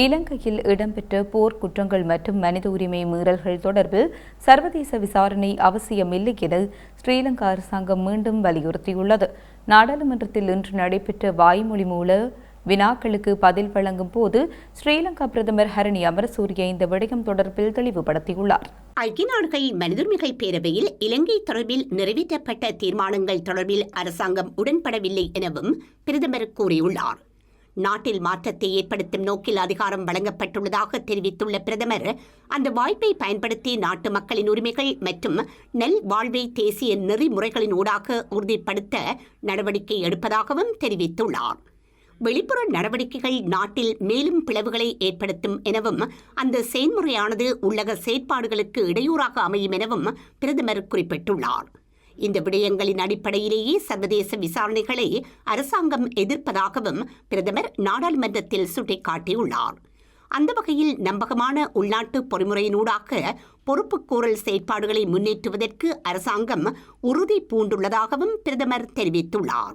இலங்கையில் இடம்பெற்ற போர் குற்றங்கள் மற்றும் மனித உரிமை மீறல்கள் தொடர்பில் சர்வதேச விசாரணை அவசியமில்லை என ஸ்ரீலங்கா அரசாங்கம் மீண்டும் வலியுறுத்தியுள்ளது. நாடாளுமன்றத்தில் இன்று நடைபெற்ற வாய்மொழி மூல வினாக்களுக்கு பதில் வழங்கும் போது ஸ்ரீலங்கா பிரதமர் ஹரணி அமரசூரிய இந்த விடயம் தொடர்பில் தெளிவுபடுத்தியுள்ளார். ஐக்கிய நாடுகள் மனிதுரிமைகள் பேரவையில் இலங்கை தொடர்பில் நிறைவேற்றப்பட்ட தீர்மானங்கள் தொடர்பில் அரசாங்கம் உடன்படவில்லை எனவும் பிரதமர் கூறியுள்ளார். நாட்டில் மாற்றத்தை ஏற்படுத்தும் நோக்கில் அதிகாரம் வழங்கப்பட்டுள்ளதாக தெரிவித்துள்ள பிரதமர் அந்த வாய்ப்பை பயன்படுத்தி நாட்டு மக்களின் உரிமைகள் மற்றும் நெல் வாழ்வை தேசிய நெறிமுறைகளின் ஊடாக உறுதிப்படுத்த நடவடிக்கை எடுப்பதாகவும் தெரிவித்துள்ளார். வெளிப்புற நடவடிக்கைகள் நாட்டில் மேலும் பிளவுகளை ஏற்படுத்தும் எனவும் அந்த செயல்முறையானது உள்ளக செயற்பாடுகளுக்கு இடையூறாக அமையும் எனவும் பிரதமர் குறிப்பிட்டுள்ளார். இந்த விடயங்களின் அடிப்படையிலேயே சர்வதேச விசாரணைகளை அரசாங்கம் எதிர்ப்பதாகவும் பிரதமர் நாடாளுமன்றத்தில் சுட்டிக்காட்டியுள்ளார். அந்த வகையில் நம்பகமான உள்நாட்டு பொறிமுறையினூடாக பொறுப்புக்கூறல் செயற்பாடுகளை முன்னேற்றுவதற்கு அரசாங்கம் உறுதி பூண்டுள்ளதாகவும் பிரதமர் தெரிவித்துள்ளார்.